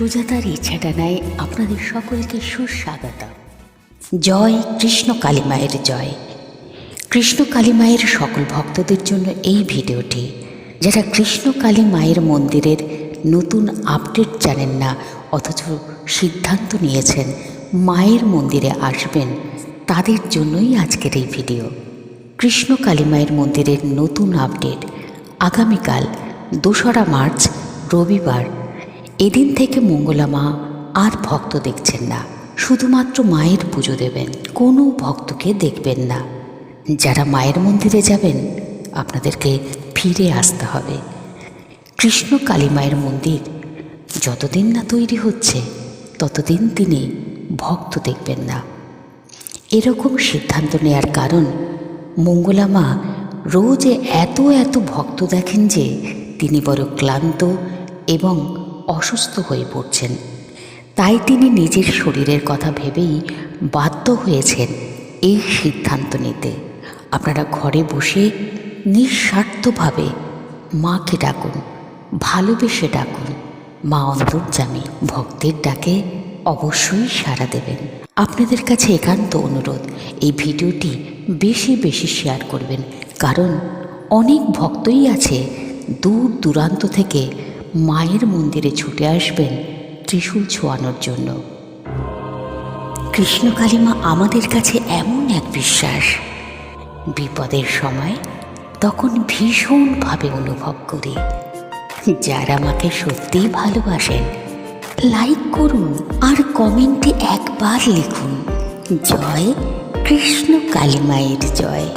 সুজাতার ইচ্ছাটা নাই আপনাদের সকলকে সুস্বাগত। জয় কৃষ্ণ কালী মায়ের জয়। কৃষ্ণ কালী মায়ের সকল ভক্তদের জন্য এই ভিডিওটি, যারা কৃষ্ণ কালী মায়ের মন্দিরের নতুন আপডেট জানেন না অথচ সিদ্ধান্ত নিয়েছেন মায়ের মন্দিরে আসবেন, তাদের জন্যই আজকের এই ভিডিও। কৃষ্ণ কালী মায়ের মন্দিরের নতুন আপডেট আগামীকাল দোসরা মার্চ রবিবার এদিন থেকে মঙ্গলা মা আর ভক্ত দেখছেন না, শুধুমাত্র মায়ের পুজো দেবেন, কোনো ভক্তকে দেখবেন না। যারা মায়ের মন্দিরে যাবেন, আপনাদেরকে ফিরে আসতে হবে। কৃষ্ণ কালী মায়ের মন্দির যতদিন না তৈরি হচ্ছে, ততদিন তিনি ভক্ত দেখবেন না। এরকম সিদ্ধান্ত নেয়ার কারণ মঙ্গলা মা রোজ এত এত ভক্ত দেখেন যে তিনি বড় ক্লান্ত এবং অসুস্থ হয়ে পড়ছেন। তাই তিনি নিজের শরীরের কথা ভেবেই বাধ্য হয়েছেন এই সিদ্ধান্ত নিতে। আপনারা ঘরে বসে নিঃস্বার্থভাবে মাকে ডাকুন, ভালোবেসে ডাকুন। মা অন্তর্জামী ভক্তের ডাকে অবশ্যই সাড়া দেবেন। আপনাদের কাছে একান্ত অনুরোধ, এই ভিডিওটি বেশি বেশি শেয়ার করবেন। কারণ অনেক ভক্তই আছে দূর দূরান্ত থেকে মায়ের মন্দিরে ছুটে আসবেন ত্রিশূল ছোঁয়ানোর জন্য। কৃষ্ণ কালিমা আমাদের কাছে এমন এক বিশ্বাস। বিপদের সময় তখন ভীষণভাবে অনুভব করি। যারা আমাকে সত্যিই ভালোবাসেন, লাইক করুন আর কমেন্টে একবার লিখুন, জয় কৃষ্ণ কালী মায়ের জয়।